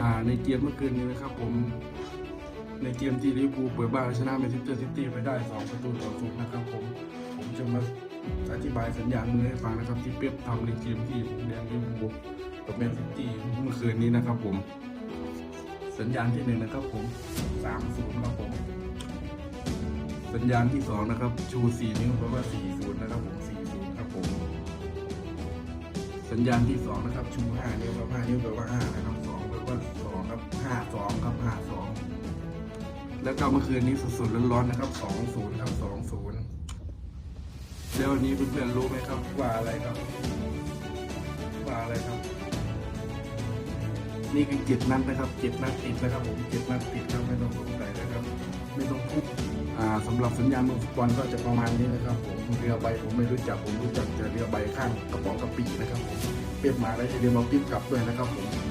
อ่าในเกมเมื่อคืนนี้นะครับผมในเกมที่ลิเวอร์พูลเปิดบ้านชนะแมนเชสเตอร์ซิตี้ไปได้สองประตูต่อศูนย์นะครับผมผมจะมาอธิบายสัญญาณมือให้ฟังนะครับที่เป๊ปทำในเกมที่แดนลิเวอร์พูลกับแมนซิตี้เมื่อคืนนี้นะครับผม สัญญาณที่หนึ่งนะครับผมสามศูนย์ครับผมสัญญาณที่สองนะครับชูสี่นิ้วแปลว่าสี่ศูนย์นะครับผมสี่ศูนย์ครับผมสัญญาณที่สองนะครับชูห้านิ้วแปลว่าห้านิ้วแปลว่าห้านะครับ ครับห้าสองครับห้าสองแล้วก็เมื่อคืนนี้สดๆร้อนๆนะครับสองศูนย์ครับสองศูนย์แล้ววันนี้เพื่อนๆรู้ไหมครับว่าอะไรครับว่าอะไรครับ นี่คือเจ็ดนัดนะครับเจ็ดนัดติดนะครับผมเจ็ดนัดติดครับไม่ต้องสงสัยนะครับ ไม่ต้องพูดอ่าสำหรับสัญญาณมือฟุตบอลก็จะประมาณนี้นะครับ ผมเรือใบผมไม่รู้จักผมรู้จักแต่เรือใบข้างกระป๋องกระปีนะครับผมเปรียบมาแล้วจะเรียกมาปิ๊บกลับด้วยนะครับผม